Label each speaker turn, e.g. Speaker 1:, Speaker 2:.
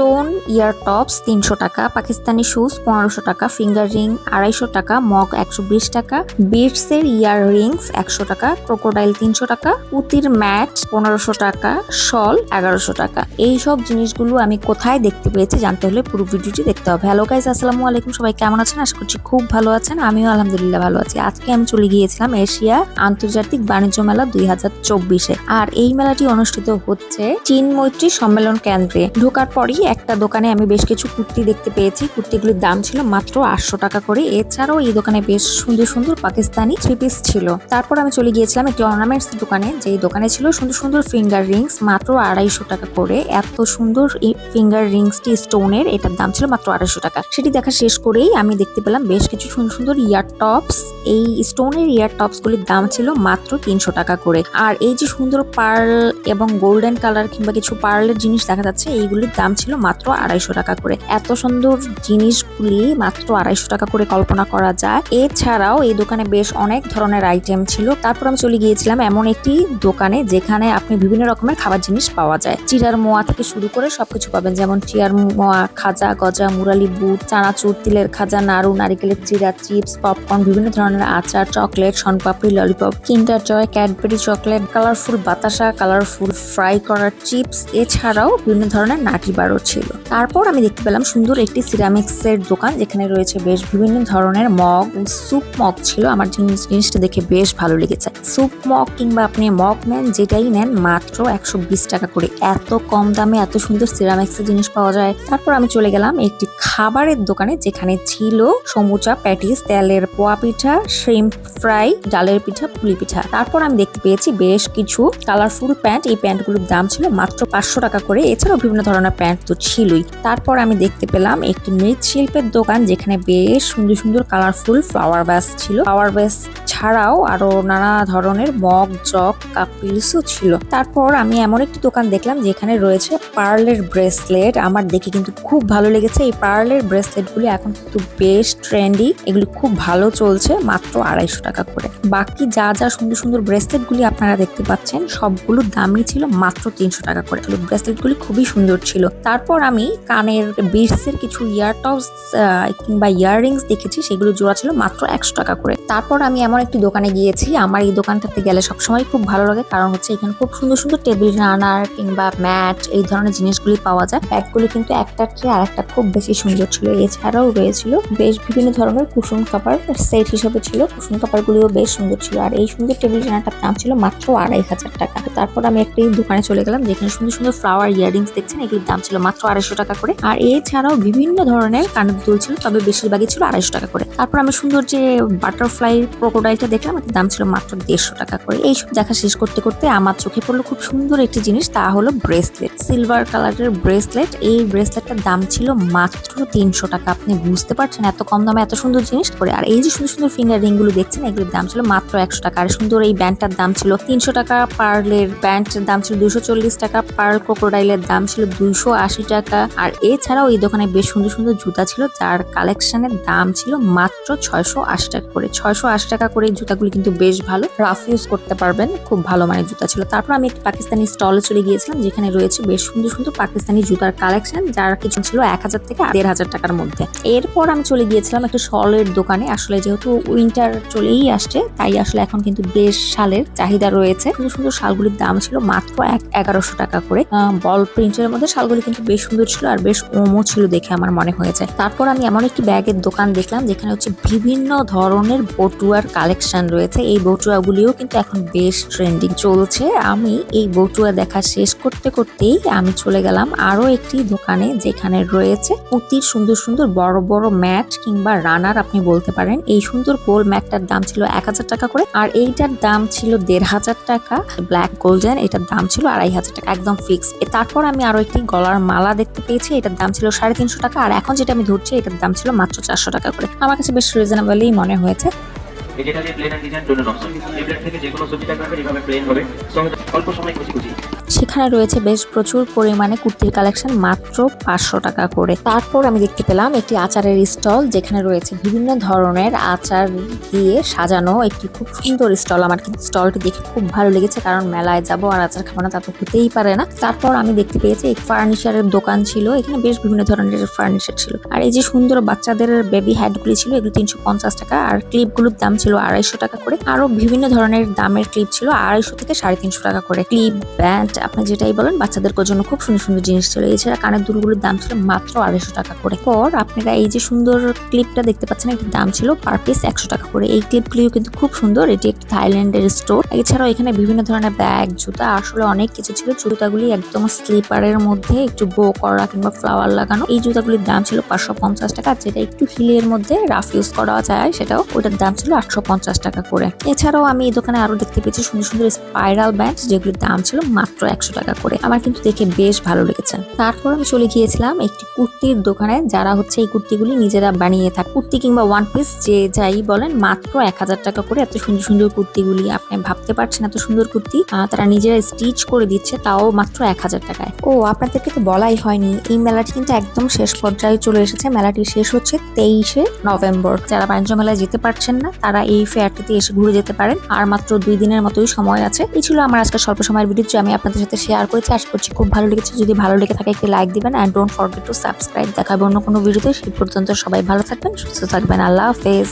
Speaker 1: Stone ইয়ার tops তিনশো টাকা, Pakistani shoes পনেরোশো টাকা, ফিঙ্গার রিং আড়াইশো টাকা, মগ একশো বিশ টাকা, বিটসের ইয়ার রিংস একশো টাকা, ক্রোকোডাইল তিনশো টাকা পুতির ম্যাট পনেরোশো টাকা, শল এগারোশো টাকা। এই সব জিনিসগুলো আমি কোথায় দেখতে পেয়েছি জানতে হলে পুরো ভিডিওটি দেখতে হবে। হ্যালো গাইজ আসসালামু আলাইকুম। সবাই কেমন আছেন? আশা করছি খুব ভালো আছেন। আমিও আলহামদুলিল্লাহ ভালো আছি। আজকে আমি চলে গিয়েছিলাম এশিয়া আন্তর্জাতিক বাণিজ্য মেলা দুই হাজার চব্বিশে। আর এই মেলাটি অনুষ্ঠিত হচ্ছে চীন মৈত্রী সম্মেলন কেন্দ্রে। ঢোকার পরই একটা দোকানে আমি বেশ কিছু কুর্তি দেখতে পেয়েছি। কুর্তিগুলির দাম ছিল মাত্র আটশো টাকা করে। এছাড়াও এই দোকানে বেশ সুন্দর সুন্দর পাকিস্তানি থ্রি পিস ছিল। তারপর আমি চলে গিয়েছিলাম একটি অর্নামেন্টস দোকানে, যেই দোকানে ছিল সুন্দর সুন্দর ফিঙ্গার রিংস মাত্র আড়াইশো টাকা করে। এত সুন্দর ফিঙ্গার রিংসটি স্টোনের এটার দাম ছিল মাত্র আড়াইশো টাকা। সেটি দেখা শেষ করেই আমি দেখতে পেলাম বেশ কিছু সুন্দর সুন্দর ইয়ার টপস এই স্টোনের ইয়ার টপস গুলির দাম ছিল মাত্র তিনশো টাকা করে। আর এই যে সুন্দর পার্ল এবং গোল্ডেন কালার কিংবা কিছু পার্লের জিনিস দেখা যাচ্ছে, এইগুলির দাম ছিল মাত্র আড়াইশো টাকা করে। এত সুন্দর জিনিসগুলি মাত্র আড়াইশো টাকা করে কল্পনা করা যায়। এছাড়াও এই দোকানে বেশ অনেক ধরনের আইটেম ছিল। তারপর আমি চলে গিয়েছিলাম এমন একটি দোকানে যেখানে আপনি বিভিন্ন রকমের খাবার জিনিস পাওয়া যায়। চিরার মোয়া থেকে শুরু করে সবকিছু পাবেন। যেমন চিয়ার মোয়া, খাজা, গজা, মুরালি বুট, চানাচুর, তিলের খাজা, নাড়ু, নারিকেলের চিরা চিপস পপকর্ন বিভিন্ন ধরনের আচার chocolate sonpapdi lollipop Kinder Joy Cadbury chocolate colourful বাতাসা কালারফুল ফ্রাই করার চিপস এছাড়াও বিভিন্ন ধরনের নাটি বারও ছিল। তারপর আমি দেখতে পেলাম সুন্দর একটি সিরামিক্সের দোকান যেখানে রয়েছে বেশ বিভিন্ন ধরনের মগ স্যুপ মগ ছিল। আমার জিনিস জিনিসটা দেখে বেশ ভালো লেগেছে। স্যুপ মগ কিংবা আপনি মগ নেন, যেটাই নেন, মাত্র একশো বিশ টাকা করে। এত কম দামে এত সুন্দর সিরামিক্সের জিনিস পাওয়া যায়। তারপর আমি চলে গেলাম একটি খাবারের দোকানে যেখানে ছিল সমুচা প্যাটিস, তেলের পোয়া পিঠা শ্রিম্প ফ্রাই ডালের পিঠা, পুলি পিঠা। তারপর আমি দেখতে পেয়েছি বেশ কিছু কালারফুল প্যান্ট এই প্যান্টগুলোর দাম ছিল মাত্র পাঁচশো টাকা করে। এছাড়াও বিভিন্ন ধরনের প্যান্ট তো ছিলই। তারপর আমি দেখতে পেলাম একটি মৃৎশিল্পের দোকান যেখানে বেশ সুন্দর সুন্দর কালারফুল ফ্লাওয়ার ব্যাস ছিল। ফ্লাওয়ার ব্যাস ছাড়াও আরও নানা ধরনের মগ জগ কাপিলসও ছিল। তারপর আমি এমন একটি দোকান দেখলাম যেখানে রয়েছে পার্লের ব্রেসলেট। আমার দেখে কিন্তু খুব ভালো লেগেছে। এই পার্লের ব্রেসলেটগুলি এখন কিন্তু বেশ ট্রেন্ডি। এগুলি খুব ভালো চলছে, মাত্র আড়াইশো টাকা করে। বাকি যা যা সুন্দর সুন্দর ব্রেসলেটগুলি আপনারা দেখতে পাচ্ছেন সবগুলোর দামই ছিল মাত্র তিনশো টাকা করে। ব্রেসলেটগুলি খুবই সুন্দর ছিল। তারপর আমি কানের বিটসের কিছু ইয়ার ইয়ারটপস কিংবা ইয়াররিংস দেখেছি, সেগুলো জোড়া ছিল মাত্র একশো টাকা করে। তারপর আমি এমন একটি দোকানে গিয়েছি, আমার এই দোকানটাতে গেলে সবসময় খুব ভালো লাগে, কারণ হচ্ছে এখানে খুব সুন্দর সুন্দর টেবিল রানার কিংবা ম্যাট এই ধরনের জিনিসগুলি পাওয়া যায়। ব্যাগগুলি কিন্তু একটার চেয়ে আরেকটা খুব বেশি সুন্দর ছিল। এছাড়াও রয়েছিল বেশ বিভিন্ন ধরনের কুসুম কাপড় সেট হিসেবে ছিল। কুসুম কাপড়গুলিও বেশ সুন্দর ছিল। আর এই সুন্দর টেবিল রানাটার দাম ছিল মাত্র আড়াই হাজার টাকা। তারপর আমি একটি দোকানে চলে গেলাম, যেখানে সুন্দর সুন্দর ফ্লাওয়ার ইয়ারিংস দেখছেন, এগুলির দাম ছিল মাত্র আড়াইশো টাকা করে। আর এছাড়াও বিভিন্ন ধরনের কানের দুল ছিল তবে বেশিরভাগই ছিল আড়াইশো টাকা করে। তারপর আমি সুন্দর যে বাটারফ্লাই ক্রোকোডাইলটা দেখলাম, এটার দাম ছিল মাত্র দেড়শো টাকা করে। এইসব দেখা শেষ করতে করতে আমার চোখে পড়ল খুব সুন্দর একটি জিনিস, তা হলো ব্রেসলেট সিলভার কালারের ব্রেসলেট এই ব্রেসলেটটার দাম ছিল মাত্র তিনশো টাকা। আপনি বুঝতে পারছেন এত কম দামে এত সুন্দর জিনিস? করে আর এই যে সুন্দর সুন্দর ফিঙ্গার রিংগুলো দেখছেন, এগুলোর দাম ছিল মাত্র একশো টাকা। আর সুন্দর এই ব্যান্ডটার দাম ছিল তিনশো টাকা। পার্লের ব্যান্ডের দাম ছিল দুশো চল্লিশ টাকা। পার্ল ক্রোকোডাইলের দাম ছিল দুশো আশি টাকা। আর এছাড়াও এই দোকানে বেশ সুন্দর সুন্দর জুতা ছিল, যার কালেকশনের দাম ছিল মাত্র ছয়শো আশি টাকা করে। ছয়শো আশি টাকা করে জুতাগুলি কিন্তু বেশ ভালো। রাফ ইউজ করতে পারবেন, খুব ভালো মানের জুতা ছিল। তারপর আমি একটি পাকিস্তানি স্টলে চলে গিয়েছিলাম, যেখানে রয়েছে বেশ সুন্দর সুন্দর পাকিস্তানি জুতার কালেকশন যার কিছু ছিল এক হাজার থেকে দেড় হাজার টাকার মধ্যে। এরপর আমি চলে গিয়েছিলাম একটা শলের দোকানে। আসলে যেহেতু উইন্টার চলেই আসছে, তাই আসলে এখন কিন্তু বেশ শালের চাহিদা রয়েছে। সুন্দর সুন্দর শালগুলির দাম ছিল মাত্র এক এগারোশো টাকা করে। বল প্রিন্টের মধ্যে শালগুলি কিন্তু বেশ সুন্দর ছিল আর বেশ ওমো ছিল দেখে আমার মনে হয়েছে। তারপর আমি এমন একটি ব্যাগের দোকান দেখলাম, যেখানে হচ্ছে বিভিন্ন ধরনের বটুয়ার কালেকশন রয়েছে। এই বটুয়াগুলিও কিন্তু এখন বেশ ট্রেন্ডিং চলছে। আমি এই বটুয়া দেখা শেষ করতে করতেই আমি চলে গেলাম আরও একটি দোকানে, যেখানে রয়েছে পুতির সুন্দর সুন্দর বড় বড় ম্যাট কিংবা রানার আপনি বলতে পারেন। এই সুন্দর গোল ম্যাটটার দাম ছিল এক হাজার টাকা করে আর এইটার দাম ছিল দেড় হাজার টাকা। ব্ল্যাক গোল্ডেন, এটার দাম ছিল আড়াই হাজার টাকা, একদম ফিক্স তারপর আমি আরও একটি গলার মালা দেখতে পেয়েছি, এটার দাম ছিল সাড়ে তিনশো টাকা, আর এখন যেটা আমি ধরছি, এটার দাম ছিল মাত্র চারশো টাকা করে। আমার কাছে বেশ রিজনেবলই মনে হয়েছে।
Speaker 2: ডিজাইন অপশন থেকে যে কোনো অল্প সময় খুশি খুশি
Speaker 1: সেখানে রয়েছে বেশ প্রচুর পরিমাণে কুর্তির কালেকশন, মাত্র পাঁচশো টাকা করে। তারপর আমি দেখতে পেলাম একটি আচারের স্টল, যেখানে রয়েছে বিভিন্ন ধরনের আচার দিয়ে সাজানো একটি খুব সুন্দর স্টল। আমার কিন্তু স্টলটি দেখে খুব ভালো লেগেছে, কারণ মেলায় যাব আর আচার খাব না, তা তো হতেই পারে না। তারপর আমি দেখতে পেয়েছি এক ফার্নিচারের দোকান ছিল, এখানে বেশ বিভিন্ন ধরনের ফার্নিচার ছিল। আর এই যে সুন্দর বাচ্চাদের বেবি গুলি ছিল, এগুলো তিনশো পঞ্চাশ টাকা, আর ক্লিপগুলোর দাম ছিল আড়াইশো টাকা করে। আরও বিভিন্ন ধরনের দামের ক্লিপ ছিল, আড়াইশো থেকে সাড়ে তিনশো টাকা করে। ক্লিপ ব্যান্ড আপনি যেটাই বলেন, বাচ্চাদের জন্য খুব সুন্দর সুন্দর জিনিস ছিল এছাড়া কানের দুলগুলোর দাম ছিল মাত্র আড়াইশো টাকা করে। পর আপনারা এই যে সুন্দর ক্লিপটা দেখতে পাচ্ছেন, এটির দাম ছিল পার পিস একশো টাকা করে। এই ক্লিপগুলিও কিন্তু খুব সুন্দর। এটি একটি থাইল্যান্ডের স্টোর এছাড়াও এখানে বিভিন্ন ধরনের ব্যাগ জুতা, আসলে অনেক কিছু ছিল। জুতাগুলি একদম স্লিপারের মধ্যে একটু বো করা কিংবা ফ্লাওয়ার লাগানো। এই জুতাগুলির দাম ছিল পাঁচশো পঞ্চাশ টাকা। যেটা একটু হিলের মধ্যে রাফ ইউজ করা যায়, সেটাও ওটার দাম ছিল আটশো পঞ্চাশ টাকা করে। এছাড়াও আমি এই দোকানে আরও দেখতে পেয়েছি সুন্দর সুন্দর স্পাইরাল ব্যান্ড যেগুলির দাম ছিল মাত্র একশো টাকা করে। আমার কিন্তু দেখে বেশ ভালো লেগেছে। তারপর আমি চলে গিয়েছিলাম একটি কুর্তির দোকানে, যারা হচ্ছে এই কুর্তিগুলি নিজেরা বানিয়ে থাকে, কুর্তি কিংবা ওয়ান পিস যে যাই বলেন, মাত্র এক হাজার টাকা করে এত সুন্দর সুন্দর কুর্তিগুলি, আপনি ভাবতে পারছেন এত সুন্দর কুর্তি? তারা নিজেরা স্টিচ করে দিচ্ছে, তাও মাত্র এক হাজার টাকায়। ও, আপনাদেরকে তো বলাই হয়নি, এই মেলাটি কিন্তু একদম শেষ পর্যায়ে চলে এসেছে। মেলাটি শেষ হচ্ছে তেইশে নভেম্বর। যারা বাণিজ্য মেলায় যেতে পারছেন না, তারা এই ফেয়ারটিতে এসে ঘুরে যেতে পারেন। আর মাত্র দুই দিনের মতোই সময় আছে। এই ছিল আমার আজকে স্বল্প সময়ের ভিডিও যে আমি আপনাদের সাথে শেয়ার করেছি। আশা করছি খুব ভালো লেগেছে। যদি ভালো লেগে থাকে একটি লাইক দিবেন and don't forget to subscribe দেখাবে অন্য কোনো ভিডিওতে। সেই পর্যন্ত সবাই ভালো থাকবেন, সুস্থ থাকবেন। আল্লাহ হাফেজ।